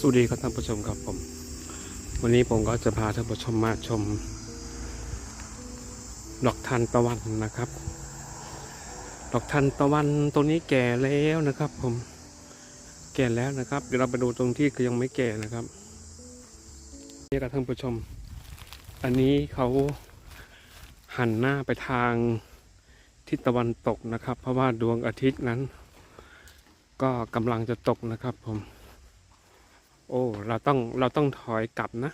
สวัสดีครับท่านผู้ชมครับผม วันนี้ผมก็จะพาท่านผู้ชมมาชม ดอกทานตะวันนะครับ ดอกทานตะวันตัวนี้แก่แล้วนะครับ ผมแก่แล้วนะครับ เดี๋ยวเราไปดูตรงที่คือยังไม่แก่นะครับนี่ครับท่านผู้ชม อันนี้เขาหันหน้าไปทางทิศตะวันตกนะครับ เพราะว่าดวงอาทิตย์นั้น ก็กำลังจะตกนะครับผม โอ้ เราต้องเราต้องถอยกลับนะ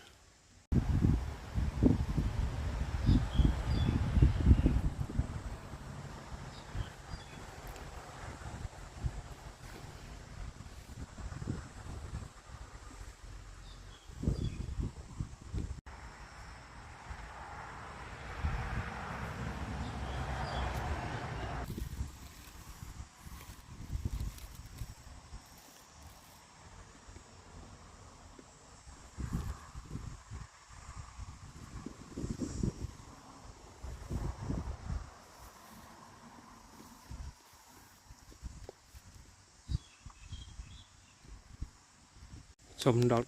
ชมดอก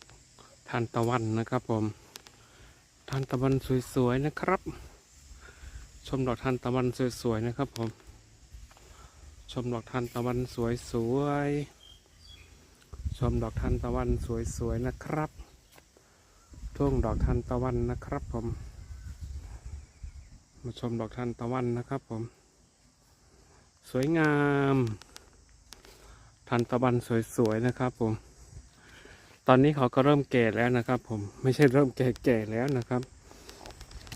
ทานตะวันนะครับผมทานตะวันสวยๆนะครับ ชมดอกทานตะวันสวยๆนะครับผมชมดอกทานตะวันสวยๆชมดอกทานตะวันสวยๆนะครับทุ่งดอกทานตะวันนะครับผม มาชมดอกทานตะวันนะครับผม สวยงามทานตะวันสวยๆนะครับผม ตอนนี้เขาก็เริ่มแก่แล้วนะครับ ผมไม่ใช่เริ่มแก่ๆแล้วนะครับ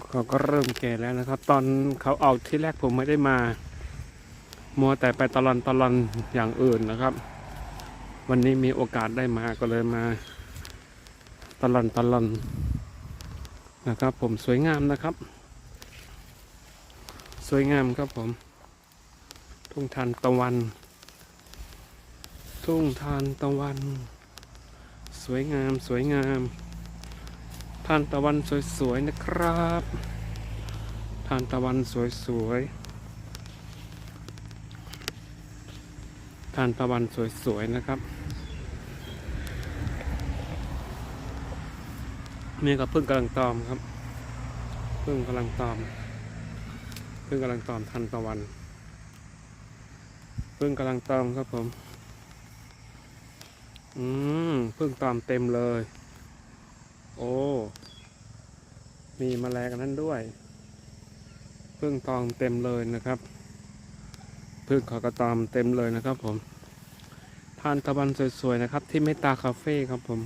เขาก็เริ่มแก่แล้วนะครับ ตอนเขาออกที่แรกผมไม่ได้มา มัวแต่ไปตลอนตลอนอย่างอื่นนะครับ วันนี้มีโอกาสได้มาก็เลยมา ตลอนตลอนนะครับ ผมสวยงามนะครับ สวยงามครับผม ทุ่งทานตะวัน ทุ่งทานตะวัน วยงามสวยงามทานตะวันสวยๆนะครับทานตะวันสวยๆทานตะวันสวยๆนะครับนี่ก็พึ่งกำลังตอมครับ พึ่งกำลังตอม พึ่งกำลังตอมทานตะวัน พึ่งกำลังตอมครับผม อืมพิ่งตอมเต็มเลย โอ้ มีแมลงนั้นด้วยพิ่งตอมเต็มเลยนะครับพิ่งขอกระตอมเต็มเลยนะครับ ผมทานตะวันสวยๆนะครับ ที่เมตตาคาเฟ่ครับผม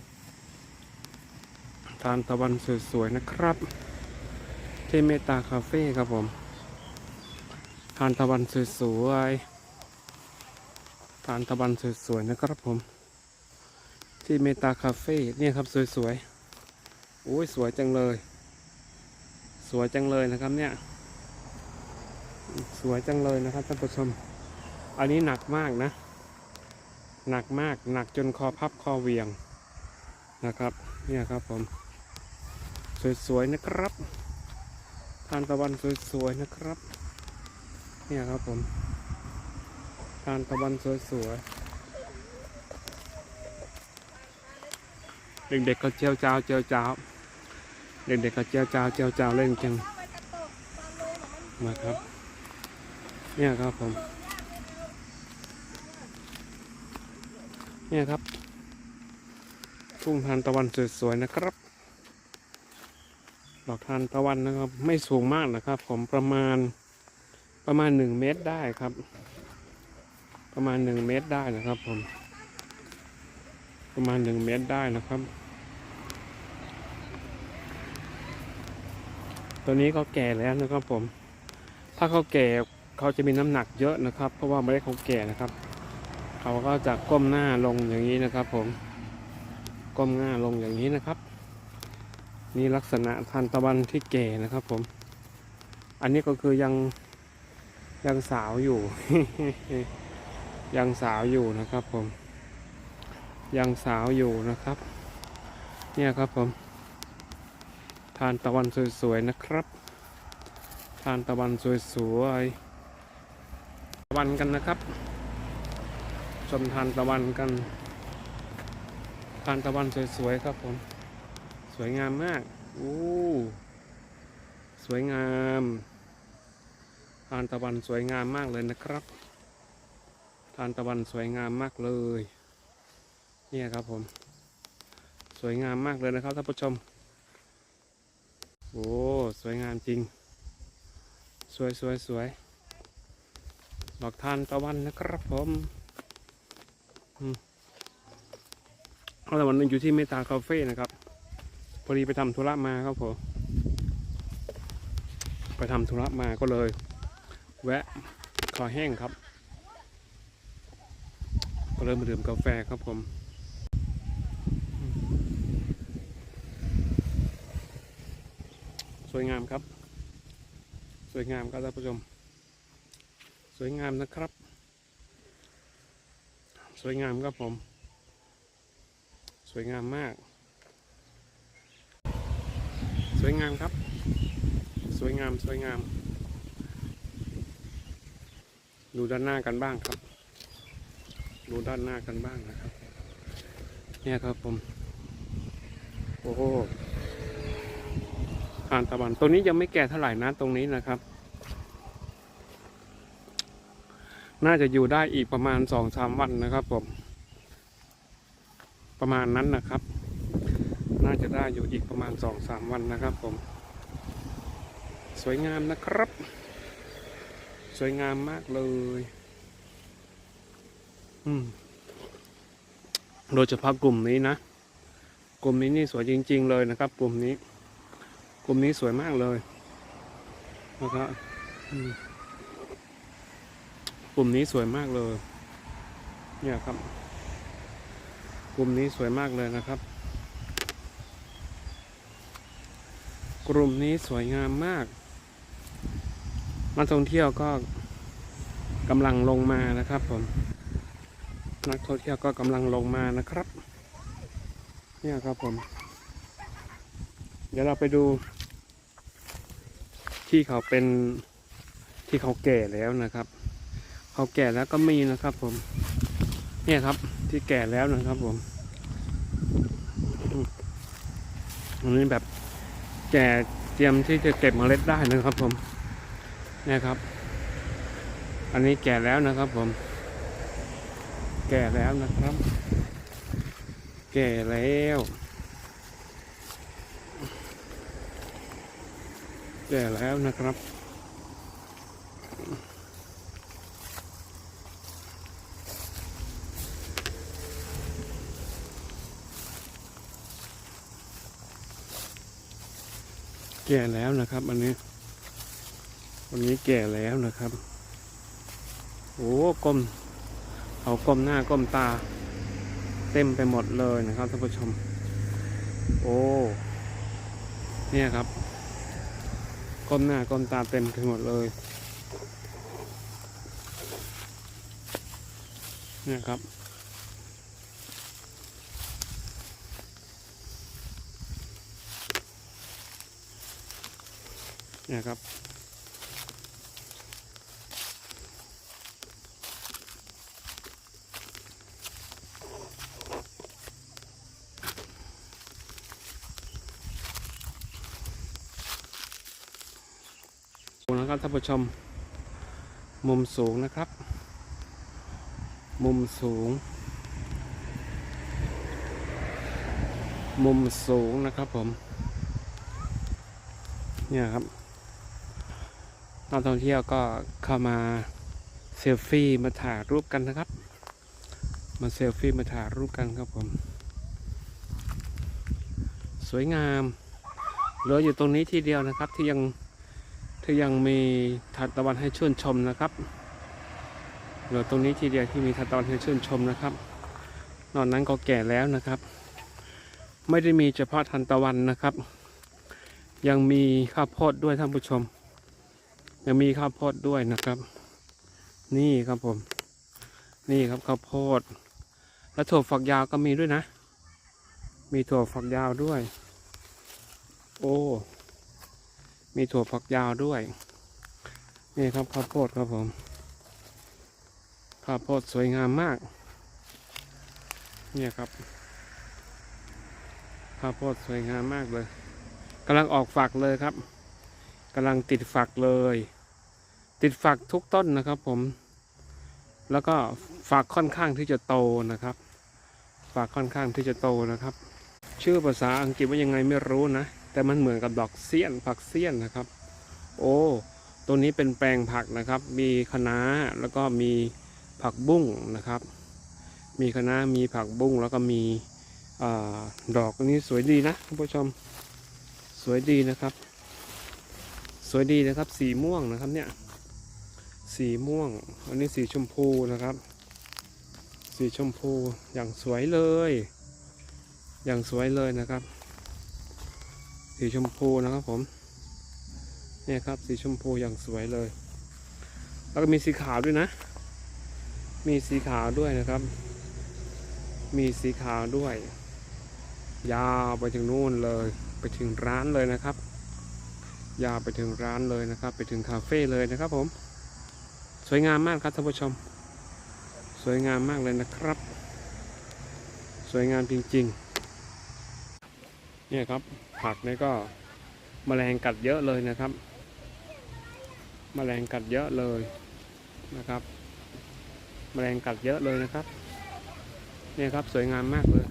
ทานตะวันสวยๆนะครับ ที่เมตตาคาเฟ่ครับผมทานตะวันสวยๆทานตะวันสวยๆนะครับผม ที่เมตาคาเฟ่เนี่ยครับสวยๆโอ้ยสวยจังเลย สวยจังเลยนะครับเนี่ย สวยจังเลยนะครับท่านผู้ชม อันนี้หนักมากนะ หนักมากหนักจนคอพับคอเวียงนะครับเนี่ยครับผม สวยๆนะครับทานตะวันสวยๆนะครับ เนี่ยครับผมทานตะวันสวยๆ เด็กๆก็เจียวจ้าวเจียวจ้าวเด็กๆก็เจียวจ้าวเจียวจ้าวเล่นกันนะครับ เนี่ยครับผม เนี่ยครับ ทุ่งทานตะวันสวยๆนะครับ ดอกทานตะวันนะครับ ไม่สูงมากนะครับ ผมประมาณประมาณหนึ่งเมตรได้ครับ ประมาณหนึ่งเมตรได้นะครับผม ประมาณหนึ่งเมตรได้นะครับ ตัวนี้ก็แก่แล้วนะครับผม ถ้าเขาแก่เขาจะมีน้ำหนักเยอะนะครับ เพราะว่าไม่ได้เขาแก่นะครับ เขาก็จะก้มหน้าลงอย่างนี้นะครับ ผม ก้มหน้าลงอย่างนี้นะครับ นี่ลักษณะทานตะวันที่แก่นะครับผม อันนี้ก็คือยังยังสาวอยู่ ยังสาวอยู่นะครับผม ยังสาวอยู่นะครับ เนี่ยครับผม ทานตะวันสวยๆนะครับ ทานตะวันสวยๆตะวันกันนะครับ ชมทานตะวันกัน ทานตะวันสวยๆครับผม สวยงามมากอู้สวยงาม ทานตะวันสวยงามมากเลยนะครับ ทานตะวันสวยงามมากเลย เนี่ยครับผม สวยงามมากเลยนะครับท่านผู้ชม โอ้สวยงามจริง สวยสวยสวยดอกทานตะวันนะครับผมอืมเอาแต่วันนึงอยู่ที่เมตตาคาเฟ่นะครับ พอดีไปทำธุระมาครับผม ไปทำธุระมาก็เลย แวะคอแห้งครับ ก็เลยมาดื่มกาแฟครับผม สวยงามครับ สวยงามครับท่านผู้ชม สวยงามนะครับ สวยงามครับผม สวยงามมาก สวยงามครับ สวยงามสวยงาม ดูด้านหน้ากันบ้างครับ ดูด้านหน้ากันบ้างนะครับ เนี่ยครับผม โอ้โหานตะวันตัวนี้ยังไม่แก่เท่าไหร่นะตรงนี้นะครับ น่าจะอยู่ได้อีกประมาณสองสามวันนะครับผม ประมาณนั้นนะครับ น่าจะได้อยู่อีกประมาณสองสามวันนะครับผม สวยงามนะครับ สวยงามมากเลย อืม โดยเฉพาะกลุ่มนี้นะกลุ่มนี้นี่สวยจริง ๆ เลยนะครับ กลุ่มนี้ กลุ่มนี้สวยมากเลยนะครับกลุ่มนี้สวยมากเลย เนี่ยครับ กลุ่มนี้สวยมากเลยนะครับ กลุ่มนี้สวยงามมากนักท่องเที่ยวก็กำลังลงมานะครับผม นักท่องเที่ยวก็กำลังลงมานะครับ เนี่ยครับผม เดี๋ยวเราไปดู ที่เขาเป็นที่เขาแก่แล้วนะครับ เขาแก่แล้วก็มีนะครับผม เนี่ยครับที่แก่แล้วนะครับผมอันนี้แบบแก่เตรียมที่จะเก็บเมล็ดได้นะครับผม เนี่ยครับ อันนี้แก่แล้วนะครับผม แก่แล้วนะครับ แก่แล้ว แก่แล้วนะครับ แก่แล้วนะครับอันนี้วันนี้แก่แล้วนะครับ โอ้ก้มเอาก้มหน้าก้มตา เต็มไปหมดเลยนะครับท่านผู้ชม โอ้ เนี่ยครับ ก้มหน้าก้มตาเต็มไปหมดเลยเนี่ยครับ เนี่ยครับ นะครับท่านผู้ชม มุมสูงนะครับ มุมสูง มุมสูงนะครับผม เนี่ยครับนักท่องเที่ยวก็เข้ามาเซลฟี่มาถ่ายรูปกันนะครับ มาเซลฟี่มาถ่ายรูปกันครับผม สวยงามเหลืออยู่ตรงนี้ที่เดียวนะครับที่ยัง ที่ยังมีทัดตะวันให้ชื่นชมนะครับเหลือตรงนี้ทีเดียวที่มีทัดตะวันให้ชื่นชมนะครับ นอกนั้นก็แก่แล้วนะครับ ไม่ได้มีเฉพาะทันตะวันนะครับ ยังมีข้าวโพดด้วยท่านผู้ชม ยังมีข้าวโพดด้วยนะครับ นี่ครับผม นี่ครับข้าวโพด และถั่วฝักยาวก็มีด้วยนะ มีถั่วฝักยาวด้วย โอ้ มีถั่วฝักยาวด้วย นี่ครับข้าวโพดครับผม ข้าวโพดสวยงามมาก เนี่ยครับ ข้าวโพดสวยงามมากเลยกำลังออกฝักเลยครับกำลังติดฝักเลย ติดฝักทุกต้นนะครับผม แล้วก็ฝักค่อนข้างที่จะโตนะครับ ฝักค่อนข้างที่จะโตนะครับ ชื่อภาษาอังกฤษว่ายังไงไม่รู้นะ แต่มันเหมือนกับดอกเสี้ยนผักเสี้ยนนะครับ โอ้ตัวนี้เป็นแปลงผักนะครับ มีคะน้าแล้วก็มีผักบุ้งนะครับ มีคะน้ามีผักบุ้งแล้วก็มีอดอกอันนี้สวยดีนะคุณผู้ชมสวยดีนะครับ สวยดีนะครับ สีม่วงนะครับเนี่ยสีม่วง อันนี้สีชมพูนะครับ สีชมพูอย่างสวยเลย อย่างสวยเลยนะครับ สีชมพูนะครับผมเนี่ยครับสีชมพูอย่างสวยเลย แล้วก็มีสีขาวด้วยนะ มีสีขาวด้วยนะครับ มีสีขาวด้วย ยาวไปถึงนู่นเลยไปถึงร้านเลยนะครับ ยาวไปถึงร้านเลยนะครับ ไปถึงคาเฟ่เลยนะครับผม สวยงามมากครับท่านผู้ชม สวยงามมากเลยนะครับ สวยงามจริง ๆ เนี่ยครับผักนี่ก็มแมลงกัดเยอะเลยนะครับแมลงกัดเยอะเลยนะครับแมลงกัดเยอะเลยนะครับเนี่ยครับสวยงามมากเลย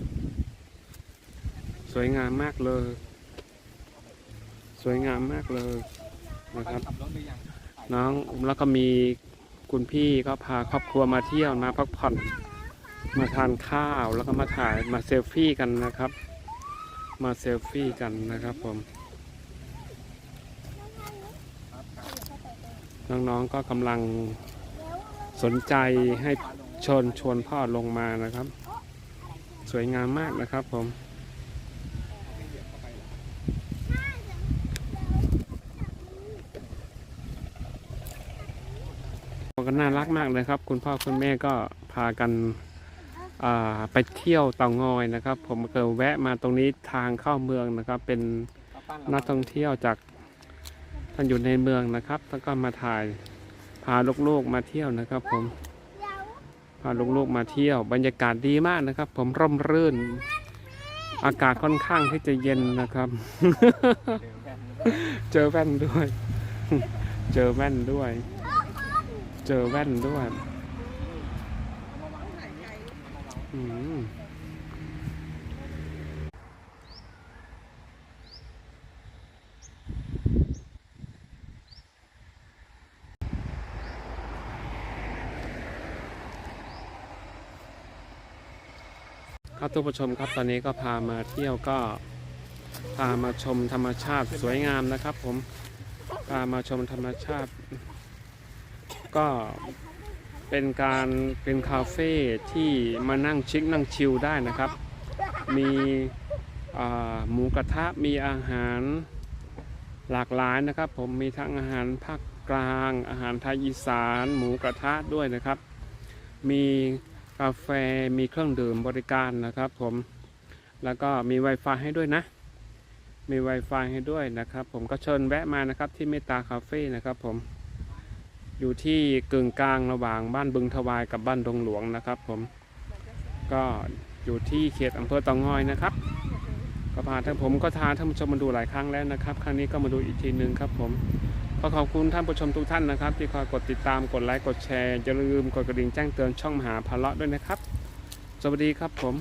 สวยงามมากเลย สวยงามมากเลยนะครับน้องแล้วก็มีคุณพี่ก็พาครอบครัวมาเที่ยวมาพักผ่อนมาทานข้าวแล้วก็มาถ่ายมาเซลฟี่กันนะครับ มาเซลฟี่กันนะครับผม น้องๆก็กำลังสนใจให้ชนชวนพ่อลงมานะครับ สวยงามมากนะครับผมก็น่ารักมากเลยครับ คุณพ่อคุณแม่ก็พากัน ไปเที่ยวเตางอยนะครับ ผมเกิดแวะมาตรงนี้ทางเข้าเมืองนะครับ เป็นนักท่องเที่ยวจากท่านอยู่ในเมืองนะครับ แล้วก็มาถ่ายพาลูกๆมาเที่ยวนะครับ ผมพาลูกๆมาเที่ยว บรรยากาศดีมากนะครับ ผมร่มรื่น อากาศค่อนข้างที่จะเย็นนะครับ เจอแว่นด้วย เจอแว่นด้วย เจอแว่นด้วยอืม ครับทุกผู้ชมครับตอนนี้ก็พามาเที่ยวก็พามาชมธรรมชาติสวยงามนะครับ ผมพามาชมธรรมชาติ ก็ เป็นการเป็นคาเฟ่ที่มานั่งชิคนั่งชิลได้นะครับ มีหมูกระทะมีอาหารหลากหลายนะครับ ผมมีทั้งอาหารภาคกลาง อาหารไทยอีสาน หมูกระทะด้วยนะครับ มีกาแฟมีเครื่องดื่มบริการนะครับ ผมแล้วก็มี Wi-Fi ให้ด้วยนะ มี Wi-Fi ให้ด้วยนะครับ ผมก็เชิญแวะมานะครับที่เมตตาคาเฟ่นะครับผม อยู่ที่กึ่งกลางระหว่างบ้านบึงทวายกับบ้านดงหลวงนะครับ ผมก็อยู่ที่เขตอำเภอตองอยนะครับก็พาท่านผมก็ทาท่านผู้ชมมาดูหลายครั้งแล้วนะครับ ครั้งนี้ก็มาดูอีกทีหนึ่งครับผมก็ขอบคุณท่านผู้ชมทุกท่านนะครับ ที่คอยกดติดตามกดไลค์กดแชร์อย่าลืมกดกระดิ่งแจ้งเตือนช่องมหาพาเลาะด้วยนะครับ สวัสดีครับผม